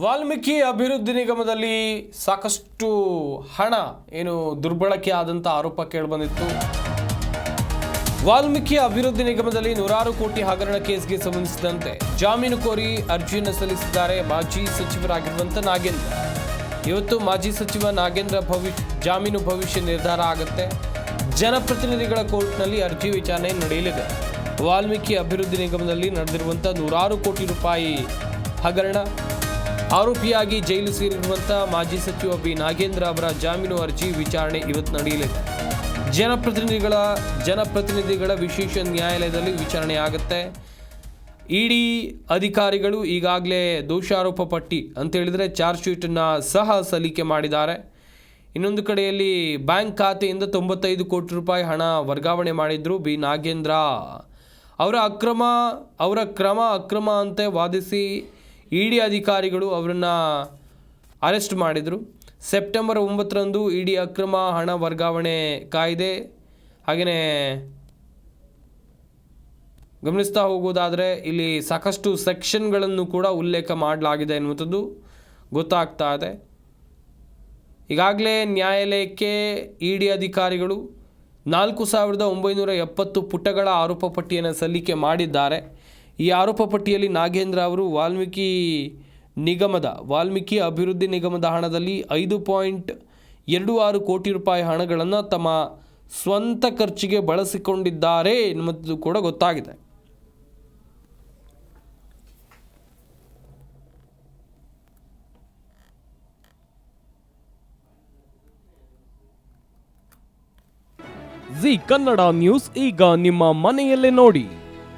ವಾಲ್ಮೀಕಿ ಅಭಿವೃದ್ಧಿ ನಿಗಮದಲ್ಲಿ ಸಾಕಷ್ಟು ಹಣ, ಏನು ದುರ್ಬಳಕೆ ಆದಂಥ ಆರೋಪ ಕೇಳಿಬಂದಿತ್ತು. ವಾಲ್ಮೀಕಿ ಅಭಿವೃದ್ಧಿ ನಿಗಮದಲ್ಲಿ ನೂರಾರು ಕೋಟಿ ಹಗರಣ ಕೇಸ್ಗೆ ಸಂಬಂಧಿಸಿದಂತೆ ಜಾಮೀನು ಕೋರಿ ಅರ್ಜಿಯನ್ನು ಸಲ್ಲಿಸಿದ್ದಾರೆ ಮಾಜಿ ಸಚಿವರಾಗಿರುವಂಥ ನಾಗೇಂದ್ರ. ಇವತ್ತು ಮಾಜಿ ಸಚಿವ ನಾಗೇಂದ್ರ ಭವಿಷ್ಯ, ಜಾಮೀನು ಭವಿಷ್ಯ ನಿರ್ಧಾರ ಆಗುತ್ತೆ. ಜನಪ್ರತಿನಿಧಿಗಳ ಕೋರ್ಟ್ನಲ್ಲಿ ಅರ್ಜಿ ವಿಚಾರಣೆ ನಡೆಯಲಿದೆ. ವಾಲ್ಮೀಕಿ ಅಭಿವೃದ್ಧಿ ನಿಗಮದಲ್ಲಿ ನಡೆದಿರುವಂಥ ನೂರಾರು ಕೋಟಿ ರೂಪಾಯಿ ಹಗರಣ. ಆರೋಪಿಯಾಗಿ ಜೈಲು ಸೇರಿರುವಂಥ ಮಾಜಿ ಸಚಿವ ಬಿ. ನಾಗೇಂದ್ರ ಅವರ ಜಾಮೀನು ಅರ್ಜಿ ವಿಚಾರಣೆ ಇವತ್ತು ನಡೆಯಲಿದೆ. ಜನಪ್ರತಿನಿಧಿಗಳ ಜನಪ್ರತಿನಿಧಿಗಳ ವಿಶೇಷ ನ್ಯಾಯಾಲಯದಲ್ಲಿ ವಿಚಾರಣೆ ಆಗುತ್ತೆ. ಇಡಿ ಅಧಿಕಾರಿಗಳು ಈಗಾಗಲೇ ದೋಷಾರೋಪ ಪಟ್ಟಿ ಅಂತ ಹೇಳಿದ್ರೆ ಚಾರ್ಜ್ ಶೀಟನ್ನು ಸಹ ಸಲ್ಲಿಕೆ ಮಾಡಿದ್ದಾರೆ. ಇನ್ನೊಂದು ಕಡೆಯಲ್ಲಿ ಬ್ಯಾಂಕ್ ಖಾತೆಯಿಂದ ತೊಂಬತ್ತೈದು ಕೋಟಿ ರೂಪಾಯಿ ಹಣ ವರ್ಗಾವಣೆ ಮಾಡಿದ್ರು ಬಿ. ನಾಗೇಂದ್ರ. ಅವರ ಅಕ್ರಮ, ಅವರ ಕ್ರಮ ಅಕ್ರಮ ಅಂತೆ ವಾದಿಸಿ ಇಡಿ ಅಧಿಕಾರಿಗಳು ಅವರನ್ನು ಅರೆಸ್ಟ್ ಮಾಡಿದರು. ಸೆಪ್ಟೆಂಬರ್ ಒಂಬತ್ತರಂದು ಇಡಿ ಅಕ್ರಮ ಹಣ ವರ್ಗಾವಣೆ ಕಾಯ್ದೆ. ಹಾಗೆಯೇ ಗಮನಿಸ್ತಾ ಹೋಗೋದಾದರೆ ಇಲ್ಲಿ ಸಾಕಷ್ಟು ಸೆಕ್ಷನ್ಗಳನ್ನು ಕೂಡ ಉಲ್ಲೇಖ ಮಾಡಲಾಗಿದೆ ಎನ್ನುವಂಥದ್ದು ಗೊತ್ತಾಗ್ತಾ ಇದೆ. ಈಗಾಗಲೇ ನ್ಯಾಯಾಲಯಕ್ಕೆ ಇ ಡಿ ಅಧಿಕಾರಿಗಳು ನಾಲ್ಕು ಸಾವಿರದ ಒಂಬೈನೂರ ಎಪ್ಪತ್ತು ಪುಟಗಳ ಆರೋಪ ಪಟ್ಟಿಯನ್ನು ಸಲ್ಲಿಕೆ ಮಾಡಿದ್ದಾರೆ. ಈ ಆರೋಪ ಪಟ್ಟಿಯಲ್ಲಿ ನಾಗೇಂದ್ರ ಅವರು ವಾಲ್ಮೀಕಿ ನಿಗಮದ, ವಾಲ್ಮೀಕಿ ಅಭಿವೃದ್ಧಿ ನಿಗಮದ ಹಣದಲ್ಲಿ ಐದು ಪಾಯಿಂಟ್ ಎರಡು ಆರು ಕೋಟಿ ರೂಪಾಯಿ ಹಣಗಳನ್ನು ತಮ್ಮ ಸ್ವಂತ ಖರ್ಚಿಗೆ ಬಳಸಿಕೊಂಡಿದ್ದಾರೆ ಎನ್ನುವುದು ಕೂಡ ಗೊತ್ತಾಗಿದೆ. ಜಿ ಕನ್ನಡ ನ್ಯೂಸ್ ಈಗ ನಿಮ್ಮ ಮನೆಯಲ್ಲೇ ನೋಡಿ.